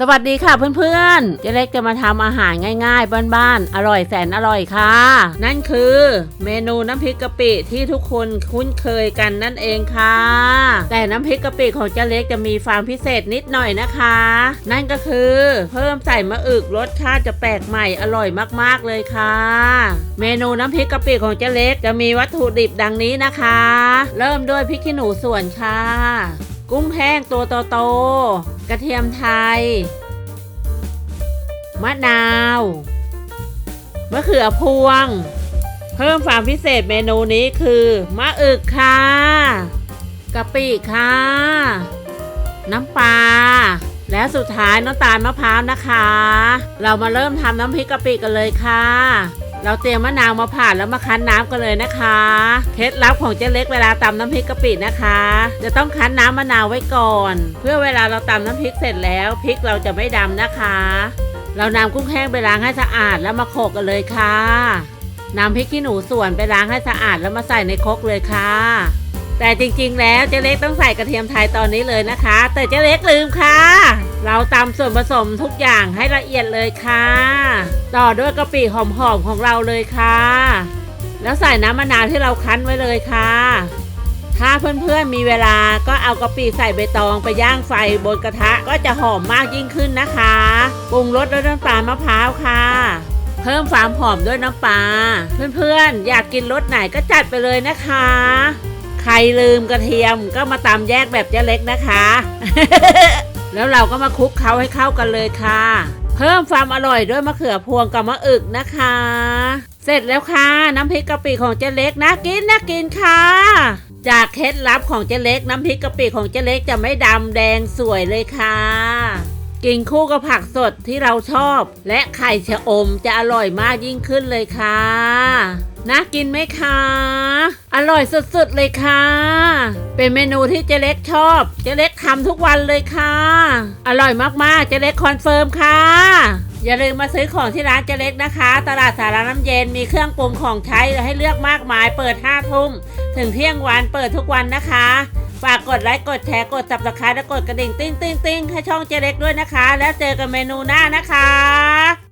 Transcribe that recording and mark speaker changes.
Speaker 1: สวัสดีค่ะเพื่อนๆ เจ๊เล็กจะมาทำอาหารง่ายๆ บ้านๆ อร่อยแสนอร่อยค่ะ นั่นคือเมนูน้ำพริกกะปิที่ทุกคนคุ้นเคยกันนั่นเองค่ะ แต่น้ำพริกกะปิของเจ๊เล็กจะมีความพิเศษนิดหน่อยนะคะ นั่นก็คือเพิ่มใส่มะอึกรสชาติจะแปลกใหม่อร่อยมากๆเลยค่ะ เมนูน้ำพริกกะปิของเจ๊เล็กจะมีวัตถุดิบดังนี้นะคะ เริ่มด้วยพริกขี้หนูส่วนค่ะ กุ้งแห้งตัวโตๆกระเทียมไทย มะนาวมะเขือพวง เพิ่มความพิเศษเมนูนี้คือมะอึกค่ะกะปิค่ะ น้ำปลาและสุดท้ายน้ำตาลมะพร้าวนะคะ เรามาเริ่มทำน้ำพริกกะปิกันเลยค่ะ เราเตรียมมะนาวมาผ่านแล้วมาคั้นน้ำกันเลยนะคะ เคล็ดลับของเจ๊เล็กเวลาตำน้ำพริกกะปินะคะ จะต้องคั้นน้ำมะนาวไว้ก่อน เพื่อเวลาเราตำน้ำพริกเสร็จแล้วพริกเราจะไม่ดำนะคะ เรานำกุ้งแห้งไปล้างให้สะอาดแล้วมาโขกกันเลยค่ะนำพริกขี้หนูส่วนไปล้างให้สะอาดแล้วมาใส่ในครกเลยค่ะ แต่จริงๆ แล้วเจ๊เล็กต้องใส่กระเทียมไทยตอนนี้เลยนะคะ แต่เจ๊เล็กลืมค่ะ เราตำส่วนผสมทุกอย่างให้ละเอียดเลยค่ะ ต่อด้วยกะปิหอมๆของเราเลยค่ะ แล้วใส่น้ำมะนาวที่เราคั้นไว้เลยค่ะ ถ้าเพื่อนๆมีเวลาก็เอากะปิใส่ใบตองไปย่างไฟบนกระทะก็จะหอมมากยิ่งขึ้นนะคะปรุงรสด้วยน้ำตาลมะพร้าวค่ะเพิ่มความหอมด้วยน้ำปลาเพื่อนๆ อยากกินรสไหนก็จัดไปเลยนะคะ ใครลืมกระเทียมก็มาตำแยกแบบเจ๊เล็กนะคะ แล้วเราก็มาคลุกเคล้าให้เข้ากันเลยค่ะ เพิ่มความอร่อยด้วยมะเขือพวงกับมะอึกนะคะ เสร็จแล้วค่ะ น้ำพริกกะปิของเจ๊เล็กนะกินนะกินค่ะ จากเคล็ดลับของเจ๊เล็ก น้ำพริกกะปิของเจ๊เล็กจะไม่ดำแดงสวยเลยค่ะ กินคู่กับผักสดที่เราชอบ และไข่ชะอมจะอร่อยมากยิ่งขึ้นเลยค่ะน่ากินไหมคะ อร่อยสุดๆเลยค่ะ เป็นเมนูที่เจเล็กชอบ เจเล็กทำทุกวันเลยค่ะ อร่อยมากๆ เจเล็กคอนเฟิร์มค่ะ อย่าลืมมาซื้อของที่ร้านเจเล็กนะคะ ตลาดสาราน้ำเย็นมีเครื่องปรุงของใช้ให้เลือกมากมาย เปิด5ทุ่มถึงเที่ยงวันเปิดทุกวันนะคะ ฝากกดไลค์ กดแชร์ กดซับสไครต์และกดกระดิ่ง ติ้งติ้งติ้งให้ช่องเจเล็กด้วยนะคะ แล้วเจอกันเมนูหน้านะคะ